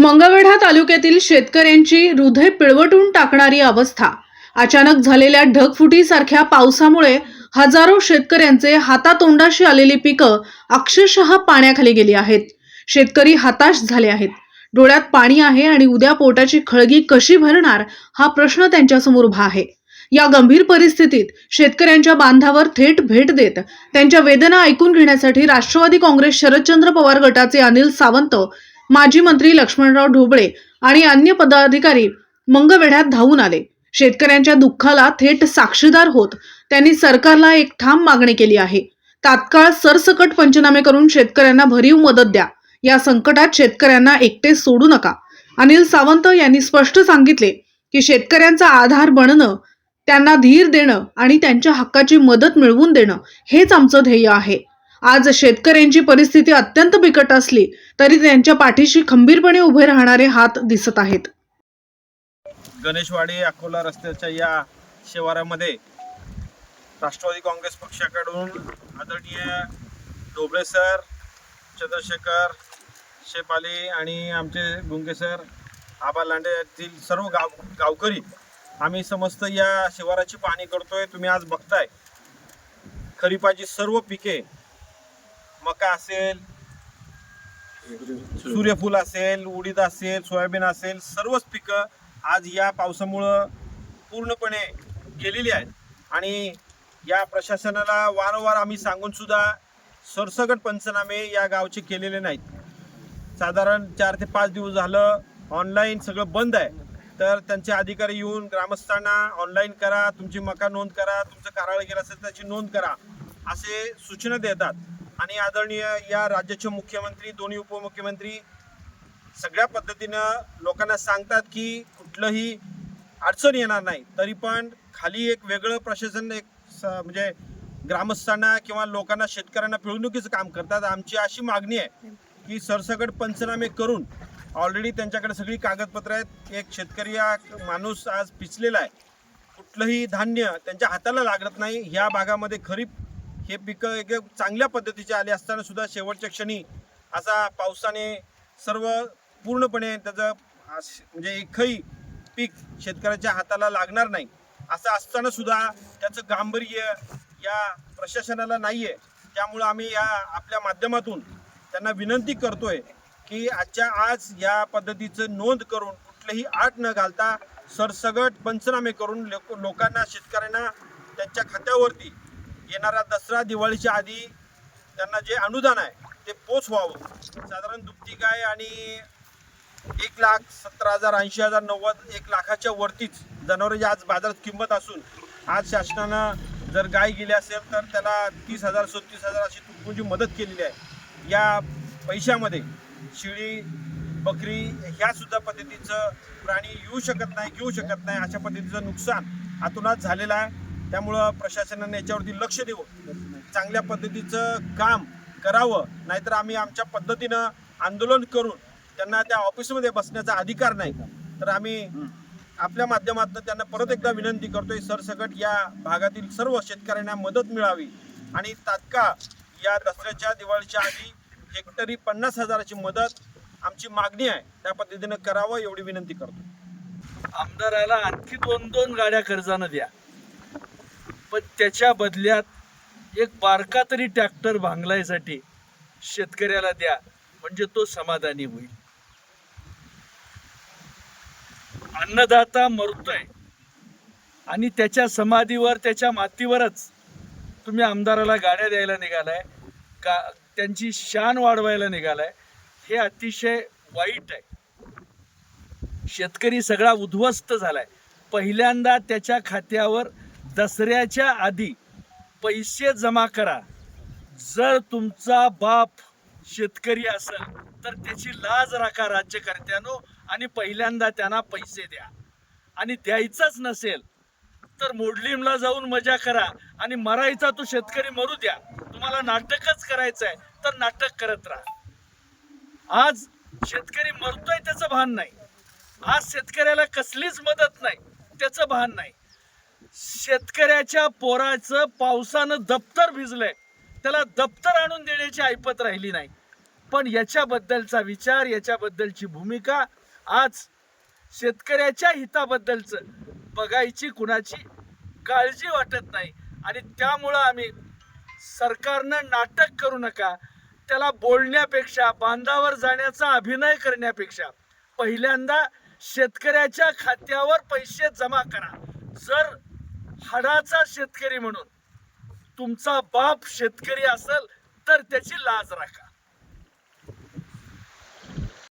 मंगळवेढा तालुक्यातील शेतकऱ्यांची हृदय पिळवटून टाकणारी अवस्था. अचानक झालेल्या ढगफुटीसारख्या पावसामुळे हजारो शेतकऱ्यांचे हातातोंडाशी आलेली पिकं अक्षरशः पाण्याखाली गेली आहेत. शेतकरी हताश झाले आहेत. डोळ्यात पाणी आहे आणि उद्या पोटाची खळगी कशी भरणार हा प्रश्न त्यांच्यासमोर उभा आहे. या गंभीर परिस्थितीत शेतकऱ्यांच्या बांधावर थेट भेट देत त्यांच्या वेदना ऐकून घेण्यासाठी राष्ट्रवादी काँग्रेस शरदचंद्र पवार गटाचे अनिल सावंत माजी मंत्री लक्ष्मणराव ढोबळे आणि अन्य पदाधिकारी मंगवेढ्यात धावून आले. शेतकऱ्यांच्या दुःखाला थेट साक्षीदार होत त्यांनी सरकारला एक ठाम मागणी केली आहे. तात्काळ सरसकट पंचनामे करून शेतकऱ्यांना भरीव मदत द्या. या संकटात शेतकऱ्यांना एकटे सोडू नका. अनिल सावंत यांनी स्पष्ट सांगितले की शेतकऱ्यांचा आधार बनणं त्यांना धीर देणं आणि त्यांच्या हक्काची मदत मिळवून देणं हेच आमचं ध्येय आहे. आज शेतकऱ्यांची परिस्थिती अत्यंत बिकट असली तरी त्यांच्या पाठीशी खंबीरपणे उभे राहणारे हात दिसत आहेत. गणेशवाडी अकोला रस्त्याच्या या शिवारामध्ये राष्ट्रवादी काँग्रेस पक्षाकडून आदरणीय डोबळे सर चंद्रशेखर शेपाली आणि आमचे गुंगे सर आबा लांडे येथील सर्व गाव गावकरी आम्ही समस्त या शिवाराची पाहणी करतोय. तुम्ही आज बघताय. खरीपाची सर्व पिके मका असेल सूर्यफूल असेल उडीद असेल सोयाबीन असेल सर्वच पिकं आज या पावसामुळं पूर्णपणे गेलेली आहेत. आणि या प्रशासनाला वारंवार आम्ही सांगून सुद्धा पंचनामे या गावचे केलेले नाहीत. साधारण चार ते पाच दिवस झालं ऑनलाईन सगळं बंद आहे. तर त्यांचे अधिकारी येऊन ग्रामस्थांना ऑनलाईन करा तुमची मका नोंद करा तुमचं कारळ गेलं असेल त्याची नोंद करा असे सूचना देतात. आणि आदरणीय या राज्याचे मुख्यमंत्री दोन्ही उपमुख्यमंत्री सगळ्या पद्धतीनं लोकांना सांगतात की कुठलंही अडचण येणार नाही तरी पण खाली एक वेगळं प्रशासन एक स- म्हणजे ग्रामस्थांना किंवा लोकांना शेतकऱ्यांना पिळवणुकीचं काम करतात. आमची अशी मागणी आहे की सरसकट पंचनामे करून ऑलरेडी त्यांच्याकडे सगळी कागदपत्र आहेत. एक शेतकरी हा माणूस आज पिचलेला आहे. कुठलंही धान्य त्यांच्या हाताला लागत नाही. ह्या भागामध्ये खरीप हे पिकं एकदम चांगल्या पद्धतीचे आले असताना सुद्धा शेवटच्या क्षणी असा पावसाने सर्व पूर्णपणे त्याचं अस- म्हणजे एकही पीक शेतकऱ्याच्या हाताला लागणार नाही. असं असताना सुद्धा त्याचं गांभीर्य या प्रशासनाला नाही आहे त्यामुळं आम्ही या आपल्या माध्यमातून त्यांना विनंती करतोय की आजच्या आज या पद्धतीचं नोंद करून कुठलेही आट न घालता सरसगट पंचनामे करून लोक लोकांना शेतकऱ्यांना त्यांच्या खात्यावरती येणारा दसरा दिवाळीच्या आधी त्यांना जे अनुदान आहे ते पोच व्हावं साधारण दुपटी गाय आणि एक लाख सत्तर हजार ऐंशी हजार नव्वद एक लाखाच्या वरतीच जनावरांची आज बाजारात किंमत असून आज शासनानं जर गाय गेली असेल तर त्याला तीस हजार सत्तीस हजार अशी तुटपुंजी मदत केलेली आहे. या पैशामध्ये शिळी बकरी ह्या सुद्धा पद्धतीचं प्राणी येऊ शकत नाही घेऊ शकत नाही अशा पद्धतीचं नुकसान आतूनच झालेलं आहे. त्यामुळं प्रशासनाने याच्यावरती लक्ष देऊन चांगल्या पद्धतीचं काम करावं नाहीतर आम्ही आमच्या पद्धतीनं आंदोलन करून त्यांना त्या ऑफिसमध्ये बसण्याचा अधिकार नाही. तर आम्ही आपल्या माध्यमातून त्यांना परत एकदा विनंती करतोय सरसकट या भागातील सर्व शेतकऱ्यांना मदत मिळावी आणि तात्काळ या दसऱ्याच्या दिवाळीच्या आधी हेक्टरी पन्नास हजाराची मदत आमची मागणी आहे त्या पद्धतीनं करावं एवढी विनंती करतो आमदाराला आणखी दोन दोन गाड्या कर्जानं द्या. पण त्याच्या बदल्यात एक बारका तरी ट्रॅक्टर भांगलायसाठी शेतकऱ्याला द्या म्हणजे तो समाधानी होईल. अन्नदाता मरतोय. आणि त्याच्या समाधीवर त्याच्या मातीवरच तुम्ही आमदाराला गाड्या द्यायला निघालाय का त्यांची शान वाढवायला निघालाय हे अतिशय वाईट आहे. शेतकरी सगळा उद्ध्वस्त झालाय. पहिल्यांदा त्याच्या खात्यावर दसऱ्याच्या आधी पैसे जमा करा. जर तुमचा बाप शेतकरी असेल तर त्याची लाज राखा राज्यकर्त्यानो आणि पहिल्यांदा त्यांना पैसे द्या. आणि द्यायचंच नसेल तर मोडलीमला जाऊन मजा करा आणि मरायचा तो शेतकरी मरू द्या. तुम्हाला नाटकच करायचं आहे तर नाटक करत राहा. आज शेतकरी मरतोय त्याचं भान नाही. आज शेतकऱ्याला कसलीच मदत नाही त्याचं भान नाही. शेतकऱ्याच्या पोराचं पावसानं दप्तर भिजलंय. त्याला दप्तर आणून देण्याची ऐपत राहिली नाही. पण याच्याबद्दलचा विचार याच्याबद्दलची भूमिका आज शेतकऱ्याच्या हिताबद्दलचं बघायची कुणाची काळजी वाटत नाही. आणि त्यामुळं आम्ही सरकारनं नाटक करू नका. त्याला बोलण्यापेक्षा बांधावर जाण्याचा अभिनय करण्यापेक्षा पहिल्यांदा शेतकऱ्याच्या खात्यावर पैसे जमा करा. जर हाडाचा शेतकरी म्हणून तुमचा बाप शेतकरी असेल तर त्याची लाज राखा.